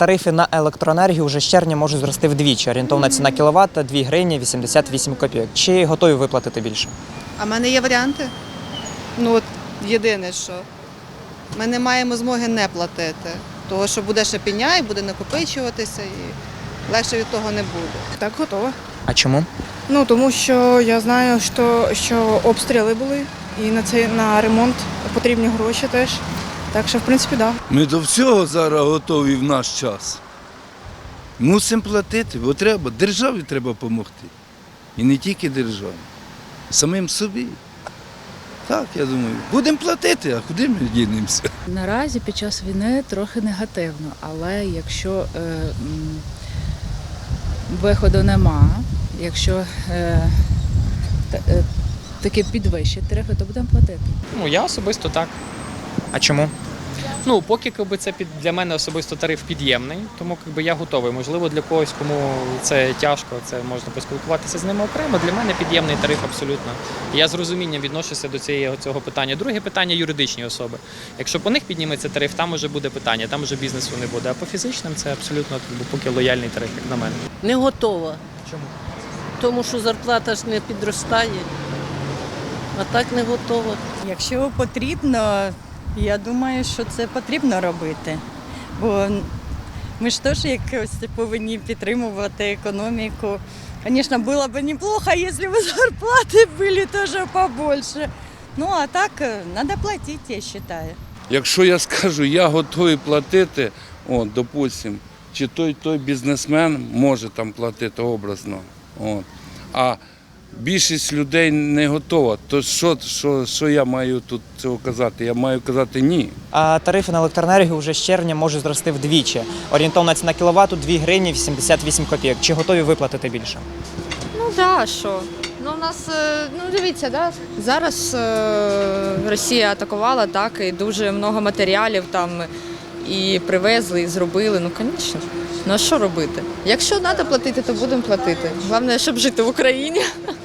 Тарифи на електроенергію вже з червня можуть зрости вдвічі. Орієнтовна ціна кіловат 2 гривні 88 копійок. Чи готові виплатити більше? А в мене є варіанти. Ну от єдине, що ми не маємо змоги не платити, того що буде ще пеня і буде накопичуватися, і легше від того не буде. Так, готова. А чому? Ну тому що я знаю, що, що обстріли були, і на цей на ремонт потрібні гроші теж. Так що, в принципі, так. Да. Ми до всього зараз готові в наш час. Мусимо платити, бо треба. Державі треба допомогти. І не тільки державі. Самим собі. Так, я думаю, будемо платити, а куди ми дінемося? Наразі під час війни трохи негативно, але якщо е, м, виходу нема, якщо е, та- е, таки підвищить тарифи, то будемо платити. Ну, я особисто так. А чому? Ну, поки якби, це під, для мене особисто тариф під'ємний, тому якби, я готовий. Можливо, для когось, кому це тяжко, це можна поспілкуватися з ними окремо. Для мене під'ємний тариф абсолютно. Я з розумінням відношуся до цієї, цього питання. Друге питання юридичні особи. Якщо по них підніметься тариф, там вже буде питання, там вже бізнесу не буде. А по фізичним це абсолютно якби, поки лояльний тариф, як на мене. Не готова. Чому? Тому що зарплата ж не підростає. А так не готова. Якщо потрібно, я думаю, що це потрібно робити. Бо ми ж теж якось повинні підтримувати економіку. Звісно, було б неплохо, якщо б зарплати були теж побольше. Ну, а так, треба платити, я вважаю. Якщо я скажу, я готовий платити, от, допустим, чи той той бізнесмен може там платити образно. От. А більшість людей не готова. То що, що, що я маю тут цього казати? Я маю казати ні. А тарифи на електроенергію вже з червня можуть зрости вдвічі. Орієнтовна ціна кіловату 2 гривні 88 копійок. Чи готові виплатити більше? Ну да, що? Ну, у нас, е, ну дивіться, да? зараз е, Росія атакувала, так, і дуже много матеріалів там і привезли, і зробили. Ну, звісно. Ну а що робити? Якщо треба платити, то будемо платити. Головне, щоб жити в Україні.